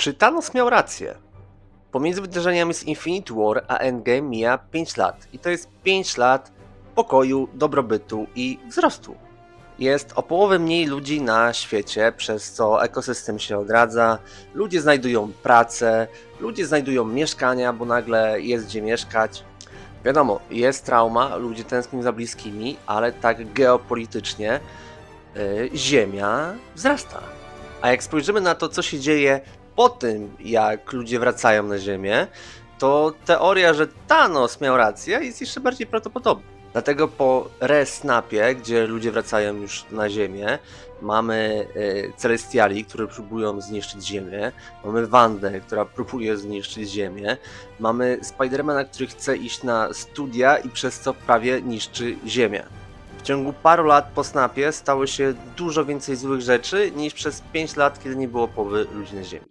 Czy Thanos miał rację? Pomiędzy wydarzeniami z Infinity War a Endgame mija 5 lat i to jest 5 lat pokoju, dobrobytu i wzrostu. Jest o połowę mniej ludzi na świecie, przez co ekosystem się odradza, ludzie znajdują pracę, ludzie znajdują mieszkania, bo nagle jest gdzie mieszkać. Wiadomo, jest trauma, ludzie tęsknią za bliskimi, ale tak geopolitycznie y, Ziemia wzrasta. A jak spojrzymy na to, co się dzieje po tym, jak ludzie wracają na Ziemię, to teoria, że Thanos miał rację, jest jeszcze bardziej prawdopodobna. Dlatego po resnapie, gdzie ludzie wracają już na Ziemię, mamy y, Celestiali, które próbują zniszczyć Ziemię, mamy Wandę, która próbuje zniszczyć Ziemię, mamy Spidermana, który chce iść na studia i przez co prawie niszczy Ziemię. W ciągu paru lat po snapie stało się dużo więcej złych rzeczy niż przez 5 lat, kiedy nie było połowy ludzi na Ziemi.